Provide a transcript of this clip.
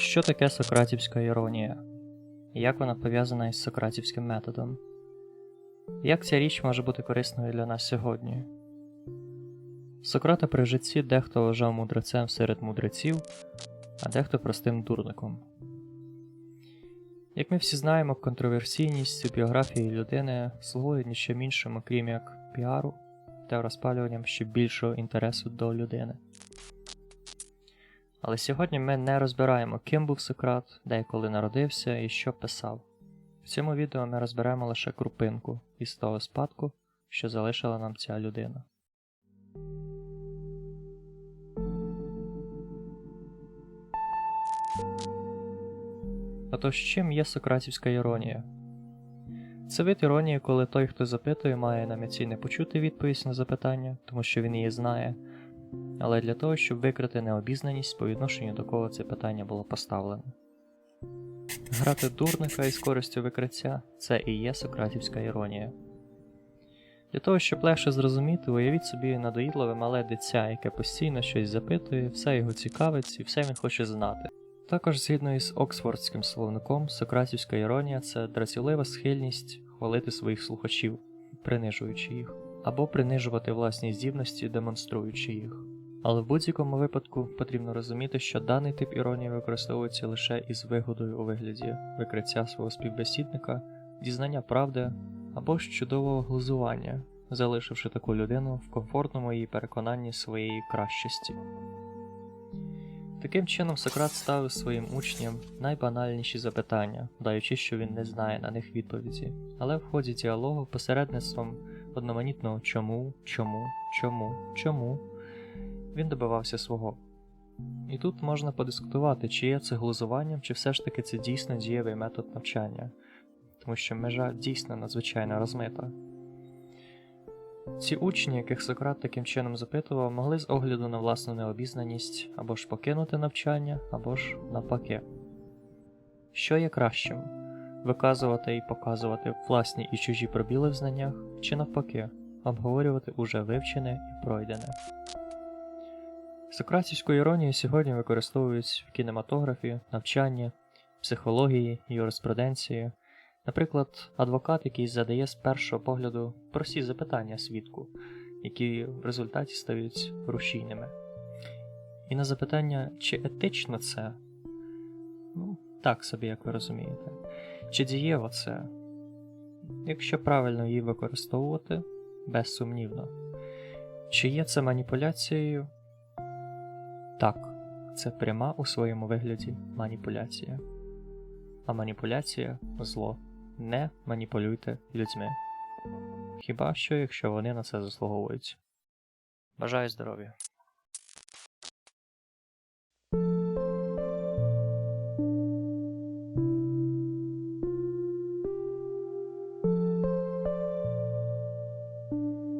Що таке сократівська іронія? Як вона пов'язана із сократівським методом? Як ця річ може бути корисною для нас сьогодні? Сократа при житті дехто вважав мудрецем серед мудреців, а дехто простим дурником. Як ми всі знаємо, контроверсійність у біографії людини слугує нічим іншим, окрім як піару та розпалюванням ще більшого інтересу до людини. Але сьогодні ми не розбираємо, ким був Сократ, де і коли народився і що писав. В цьому відео ми розберемо лише крупинку із того спадку, що залишила нам ця людина. Отож, чим є сократівська іронія? Це вид іронії, коли той, хто запитує, має наміці не почути відповідь на запитання, тому що він її знає, але для того, щоб викрити необізнаність по відношенню до кого це питання було поставлене. Грати дурника із користю викриття це і є сократівська іронія. Для того, щоб легше зрозуміти, уявіть собі надоїдливе мале дитя, яке постійно щось запитує, все його цікавить і все він хоче знати. Також, згідно із Оксфордським словником, сократівська іронія це дратівлива схильність хвалити своїх слухачів, принижуючи їх, або принижувати власні здібності, демонструючи їх. Але в будь-якому випадку потрібно розуміти, що даний тип іронії використовується лише із вигодою у вигляді викриття свого співбесідника, дізнання правди або ж чудового глузування, залишивши таку людину в комфортному її переконанні своєї кращості. Таким чином, Сократ ставив своїм учням найбанальніші запитання, даючи, що він не знає на них відповіді, але в ході діалогу посередництвом одноманітного чому, чому, чому, чому він добивався свого. І тут можна подискутувати, чи є це глузуванням, чи все ж таки це дійсно дієвий метод навчання, тому що межа дійсно надзвичайно розмита. Ці учні, яких Сократ таким чином запитував, могли з огляду на власну необізнаність або ж покинути навчання, або ж навпаки. Що є кращим виказувати і показувати власні і чужі пробіли в знаннях, чи навпаки, обговорювати уже вивчене і пройдене. Сократівську іронію сьогодні використовують в кінематографі, навчанні, психології, юриспруденції. Наприклад, адвокат, який задає з першого погляду прості запитання свідку, які в результаті стають рушійними. І на запитання, чи етично це, ну, так собі, як ви розумієте, чи дієво це, якщо правильно її використовувати, безсумнівно. Чи є це маніпуляцією? Так, це пряма у своєму вигляді маніпуляція. А маніпуляція зло. Не маніпулюйте людьми. Хіба що, якщо вони на це заслуговують. Бажаю здоров'я.